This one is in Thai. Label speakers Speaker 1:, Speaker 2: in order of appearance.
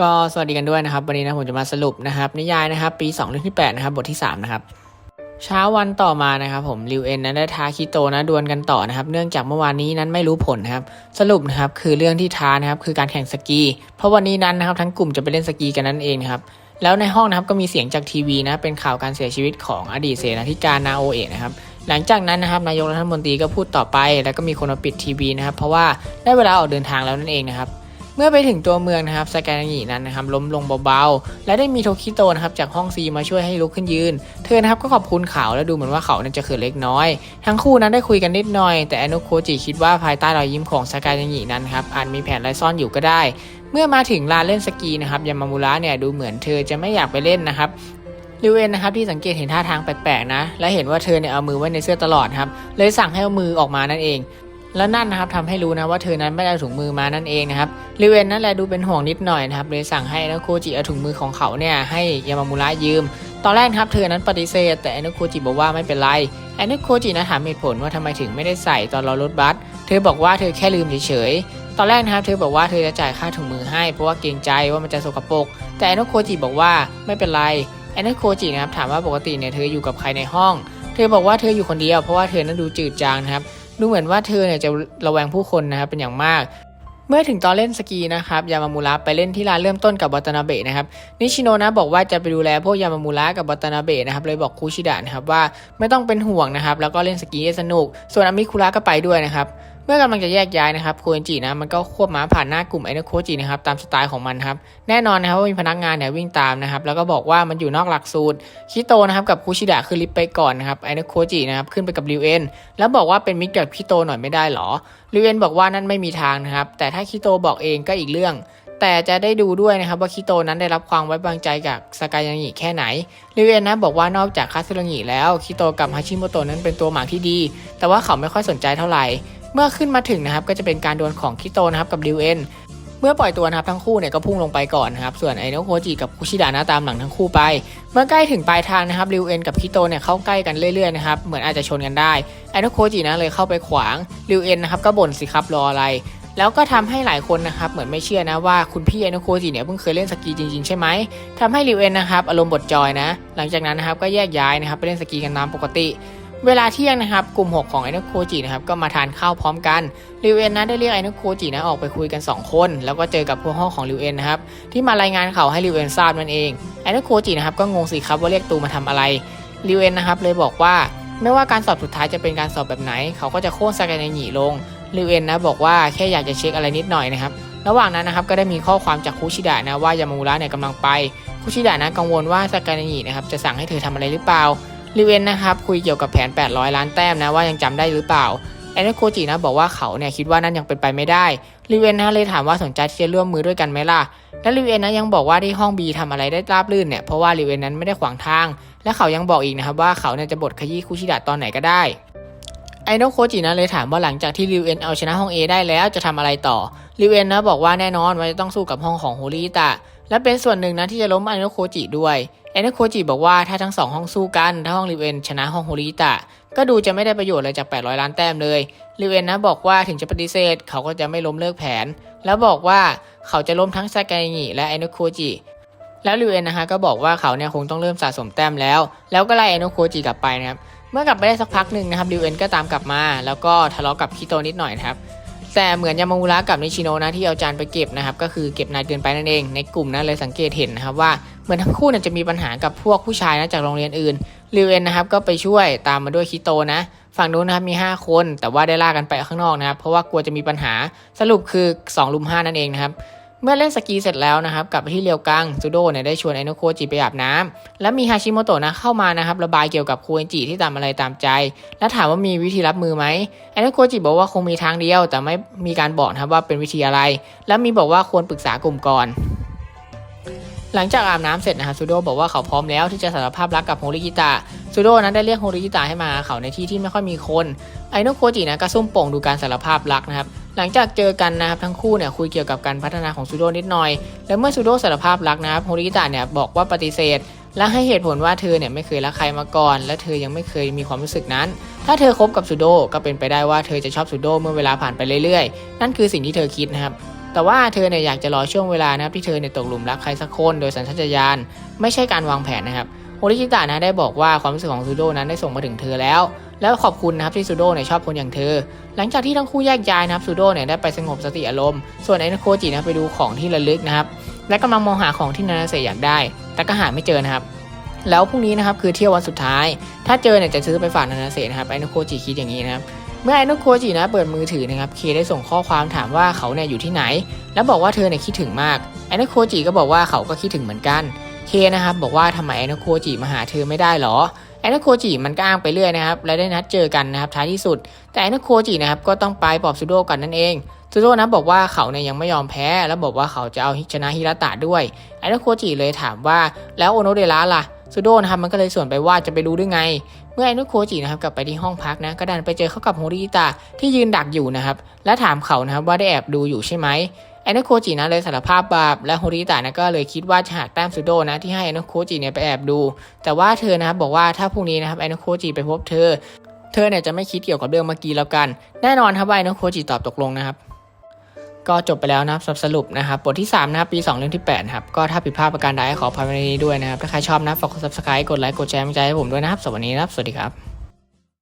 Speaker 1: ก็สวัสดีกันด้วยนะครับ วันนี้นะผมจะมาสรุปนะครับ นิยายนะครับ ปี2เรื่องที่8นะครับบทที่ 3 นะครับ เช้าวันต่อมานะครับ ผมริวเอ็นนั้นได้ท้าคิโตนะดวลกันต่อนะครับ เนื่องจากเมื่อวานนี้นั้นไม่รู้ผลนะครับ สรุปนะครับคือเรื่องที่ท้านะครับคือการแข่งสกี เพราะวันนี้นั้นนะครับทั้งกลุ่มจะไปเล่นสกีกันนั่นเองนะครับแล้วในห้องนะครับก็มีเสียงจากทีวีนะเป็นข่าวการเสียชีวิตของอดีตเสนาธิการนาโอเอะนะครับหลังจากนั้นนะครับนายกรัฐมนตรีก็พูดต่อไป แล้วก็มีคนมาปิดทีวีนะครับเพราะว่าได้เวลาออกเดินทางแล้วนั่นเองนะครับ เมื่อไปถึงตัวเมืองนะครับสแกนางินั้นนะครับล้มลงเบาๆ และได้มีโทคิโตนะครับจากห้องซีมาช่วยให้ลุกขึ้นยืน เธอนะครับก็ขอบคุณเขาและดูเหมือนว่าเขานั้นจะเขินเล็กน้อย ทั้งคู่นั้นได้คุยกันนิดหน่อย แต่อนุโคจิคิดว่าภายใต้รอยยิ้มของสกายนางินั้นครับอาจมีแผนอะไรซ่อนอยู่ก็ได้ เมื่อมาถึงลานเล่นสกีนะครับยามามูระเนี่ยดูเหมือนเธอจะไม่อยากไปเล่นนะครับริวเอนนะครับที่สังเกตเห็นท่าทางแปลกๆนะ และเห็นว่าเธอเนี่ยเอามือไว้ในเสื้อตลอดครับเลยสั่งให้เอามือออกมานั่นเอง แล้วนั่นนะครับทำให้รู้นะว่าเธอนั้นไม่ได้ถุงมือมานั่นเองนะครับริเอนนั่นแหละดูเป็นห่วงนิดหน่อยนะครับเลยสั่งให้นะโคจิเอาถุงมือของเขาเนี่ยให้ยามามูระยืม ตอนแรกครับเธอนั้นปฏิเสธ แต่อนุโคจิบอกว่าไม่เป็นไรอนุโคจินะถามเหตุผลว่าทำไมถึงไม่ได้ใส่ตอนรอรถบัสเธอบอกว่าเธอแค่ลืมเฉยๆตอนแรกนะครับเธอบอกว่าเธอจะจ่ายค่าถุงมือให้เพราะว่าเกรงใจว่ามันจะสกปรกแต่อนุโคจิบอกว่าไม่เป็นไรอนุโคจินะครับถามว่าปกติเนี่ยเธออยู่กับใครในห้อง เธอบอกว่าเธออยู่คนเดียวเพราะว่าเธอนั้นดูจืดจางนะครับ ดูเหมือนว่าเธอเนี่ยจะระแวงผู้คนนะครับเป็นอย่างมาก เมื่อถึงตอนเล่นสกีนะครับยามามูระไปเล่นที่ร้านเริ่มต้นกับวัตนาเบะนะครับนิชิโนะนะบอกว่าจะไปดูแลพวกยามามูระกับวัตนาเบะนะครับเลยบอกคุชิดะนะครับว่าไม่ต้องเป็นห่วงนะครับแล้วก็เล่นสกีให้สนุก ส่วนอามิคุระก็ไปด้วยนะครับ เมื่อกำลังจะแยกย้ายนะครับโคเอนจินะมันก็ควบม้าผ่านหน้ากลุ่มไอโนโคจินะครับตามสไตล์ของมันครับแน่นอนนะครับว่ามีพนักงานเนี่ยวิ่งตามนะครับแล้วก็บอกว่ามันอยู่นอกหลักสูตรคิโตนะครับกับคุชิดะคือลิฟต์ไปก่อนนะครับไอโนโคจินะครับขึ้นไปกับริวเอ็นแล้วบอกว่าเป็นมิตรกับคิโตหน่อยไม่ได้หรอริวเวนบอกว่านั่นไม่มีทางนะครับแต่ถ้าคิโตบอกเองก็อีกเรื่องแต่จะได้ดูด้วยนะครับว่าคิโตนั้นได้รับความไว้วางใจจากสกายางิแค่ไหนริเวนนะบอกว่านอกจากคาสึรงิแล้วคิโตกับฮาชิโมโตะนั้นเป็นตัวหมากที่ดี แต่ว่าเขาไม่ค่อยสนใจเท่าไหร่ เมื่อขึ้นมาถึงนะครับก็จะเป็นการดวลของคิโตนะครับกับริวเวนเมื่อปล่อยตัวนะครับทั้งคู่เนี่ยก็พุ่งลงไปก่อนนะครับส่วนไอโนโคจิกับคุชิดะนะตามหลังทั้งคู่ไป เมื่อใกล้ถึงปลายทางนะครับริวเอ็นกับคิโตเนี่ยเข้าใกล้กันเรื่อยๆนะครับเหมือนอาจจะชนกันได้ไอโนโคจินะเลยเข้าไปขวางริวเอ็นนะครับก็บ่นสิครับรออะไรแล้วก็ทำให้หลายคนนะครับเหมือนไม่เชื่อนะว่าคุณพี่ไอโนโคจิเนี่ยเพิ่งเคยเล่นสกีจริงๆใช่ไหมทำให้ริวเอ็นนะครับอารมณ์บดจอยนะ หลังจากนั้นนะครับก็แยกย้ายนะครับไปเล่นสกีกันตามปกติ เวลาเที่ยงนะครับ กลุ่ม 6 ของไอโนโคจินะครับก็มาทานข้าวพร้อมกันริวเอ็นนะได้เรียกไอโนโคจินะออกไปคุยกัน 2 คน แล้วก็เจอกับพวกห้องของริวเอ็นนะครับที่มารายงานข่าวให้ริวเอ็นทราบนั่นเองไอโนโคจินะครับก็งงสิครับว่าเรียกตูมาทำอะไรริวเอ็นนะครับเลยบอกว่าไม่ว่าการสอบสุดท้ายจะเป็นการสอบแบบไหน เขาก็จะโค่นสกายในหนีลงริวเอ็นนะบอกว่าแค่อยากจะเช็คอะไรนิดหน่อยนะครับระหว่างนั้นนะครับก็ได้มีข้อความจากคุชิดะนะว่ายามูระเนี่ยกำลังไปคุชิดะนะกังวลว่าสกายในหนีนะครับจะสั่งให้เธอทำอะไรหรือเปล่า ริเอ็นนะครับคุยเกี่ยวกับแผน 800 ล้านแต้มนะว่ายังจำได้หรือเปล่าแอนโคจินะบอกว่าเขาเนี่ยคิดว่านั่นยังเป็นไปไม่ได้ริเอ็นนะเลยถามว่าสนใจที่จะร่วมมือด้วยกันไหมล่ะ และริวเอ็นนะยังบอกว่าที่ห้องบีทำอะไรได้ราบรื่นเนี่ยเพราะว่าริเอ็นนั้นไม่ได้ขวางทาง และเขายังบอกอีกนะครับว่าเขาเนี่ยจะบดขยี้คุชิดะตอนไหนก็ได้ไอโนโคจินะเลยถามว่าหลังจากที่ริวเอนเอาชนะห้อง A ได้แล้วจะทำอะไรต่อริวเอนนะบอกว่าแน่นอนว่าจะต้องสู้กับห้องของโฮริตะและเป็นส่วนหนึ่งนะที่จะล้มไอโนโคจิด้วย ไอนโคจิบอกว่าถ้าทั้งสองห้องสู้กัน ถ้าห้องริเอ็นชนะห้องโฮริตะ ก็ดูจะไม่ได้ประโยชน์อะไรจาก 800 ล้านแต้มเลยริเอ็นนะบอกว่าถึงจะปฏิเสธ เขาก็จะไม่ล้มเลิกแผน แล้วบอกว่าเขาจะล้มทั้งซากายงิและไอนโคจิแล้วริเอ็นนะฮะก็บอกว่าเขาเนี่ยคงต้องเริ่มสะสมแต้มแล้ว แล้วก็ไล่ไอโนโคจิกลับไปนะครับเมื่อกลับไปได้สักพักหนึ่งนะครับริเอ็นก็ตามกลับมา แล้วก็ทะเลาะกับคิโตนิดหน่อยนะครับแต่เหมือนยามามูระกับนิชิโนะนะที่เอาจานไปเก็บนะครับก็คือเก็บนานเกินไปนั่นเอง ในกลุ่มนั้นเลยสังเกตเห็นนะครับว่า เหมือนทั้งคู่เนี่ยจะมีปัญหากับพวกผู้ชายนะจากโรงเรียนอื่นริวเอ็นนะครับก็ไปช่วยตามมาด้วยคิโตนะ ฝั่งนู้นนะครับมี 5 คน แต่ว่าได้ล่ากันไปข้างนอกนะครับเพราะว่ากลัวจะมีปัญหาสรุปคือ2ลุม5นั่นเองนะครับเมื่อเล่นสกีเสร็จแล้วนะครับกลับไปที่เรียวกังจูโดเนี่ยได้ชวนไอโนโคจิไปอาบน้ำและมีฮาชิโมโตะนะเข้ามานะครับระบายเกี่ยวกับโคเอนจิที่ตามอะไรตามใจ และถามว่ามีวิธีรับมือไหมไอโนโคจิบอกว่าคงมีทางเดียว แต่ไม่มีการบอกนะครับว่าเป็นวิธีอะไร และมีบอกว่าควรปรึกษากลุ่มก่อน หลังจากอาบน้ำเสร็จนะครับซูโดบอกว่าเขาพร้อมแล้วที่จะสารภาพรักกับโฮริกิตะซูโดนั้นได้เรียกโฮริกิตะให้มาหาเขาในที่ที่ไม่ค่อยมีคนไอโนโคจินะก็ซุ่มโป่งดูการสารภาพรักนะครับหลังจากเจอกันนะครับทั้งคู่เนี่ยคุยเกี่ยวกับการพัฒนาของซูโดนิดหน่อย และเมื่อซูโดสารภาพรักนะครับโฮริกิตะเนี่ยบอกว่าปฏิเสธ และให้เหตุผลว่าเธอเนี่ยไม่เคยรักใครมาก่อน และเธอยังไม่เคยมีความรู้สึกนั้น ถ้าเธอคบกับซูโดก็เป็นไปได้ว่าเธอจะชอบซูโดเมื่อเวลาผ่านไปเรื่อยๆ นั่นคือสิ่งที่เธอคิดนะครับ แต่ว่าเธอเนี่ยอยากจะรอช่วงเวลานะครับที่เธอเนี่ยตกหลุมรักใครสักคนโดยสัญชาตญาณไม่ใช่การวางแผนนะครับโฮริชิตะนะได้บอกว่าความรู้สึกของซูโดนั้นได้ส่งมาถึงเธอแล้ว แล้วขอบคุณนะครับที่ซูโดเนี่ยชอบคนอย่างเธอ หลังจากที่ทั้งคู่แยกย้ายนะครับซูโดเนี่ยได้ไปสงบสติอารมณ์ส่วนไอโนโคจินะไปดูของที่ระลึกนะครับและกำลังมองหาของที่นานาเซอยากได้ แต่ก็หาไม่เจอนะครับแล้วพรุ่งนี้นะครับคือเที่ยววันสุดท้าย ถ้าเจอเนี่ยจะซื้อไปฝากนานาเซนะครับไอโนโคจิคิดอย่างนี้นะครับ เมื่อไอโนโคจินะเปิดมือถือนะครับเคได้ส่งข้อความถามว่าเขาเนี่ยอยู่ที่ไหน แล้วบอกว่าเธอเนี่ยคิดถึงมากไอโนโคจิก็บอกว่าเขาก็คิดถึงเหมือนกันเคนะครับบอกว่าทำไมไอโนโคจิมาหาเธอไม่ได้หรอไอโนโคจิมันก็อ้างไปเรื่อยนะครับและได้นัดเจอกันนะครับท้ายที่สุด แต่ไอโนโคจินะครับก็ต้องไปปอบซูโดก่อนนั่นเองซูโดนะบอกว่าเขาเนี่ยยังไม่ยอมแพ้ แล้วบอกว่าเขาจะเอาชนะฮิราตะด้วยไอโนโคจิเลยถามว่าแล้วโอโนเดระล่ะ ซูโดนะครับมันก็เลยส่วนไปว่าจะไปรู้ได้ไง เมื่อไอโนโคจินะครับกลับไปที่ห้องพักนะก็ดันไปเจอเขากับโฮริตะที่ยืนดักอยู่นะครับและถามเขานะครับว่าได้แอบดูอยู่ใช่ไหมไอโนโคจินะเลยสารภาพบาปและโฮริตะนะก็เลยคิดว่าจะหักแต้มซูโดนะที่ให้ไอโนโคจิเนี่ยไปแอบดู แต่ว่าเธอนะครับบอกว่าถ้าพรุ่งนี้นะครับไอโนโคจิไปพบเธอ เธอเนี่ยจะไม่คิดเกี่ยวกับเรื่องเมื่อกี้แล้วกัน แน่นอนครับว่าไอโนโคจิตอบตกลงนะครับ ก็จบไปแล้วนะครับสรุปนะครับบทที่3นะครับปี 2 เรื่องที่8นะครับก็ถ้าผิดพลาดประการใดขออภัยในนี้ด้วยนะครับถ้าใครชอบนะฝากกด subscribe กดไลค์กดแชร์กำลังใจให้ผมด้วยนะครับสวัสดีนะครับสวัสดีครับ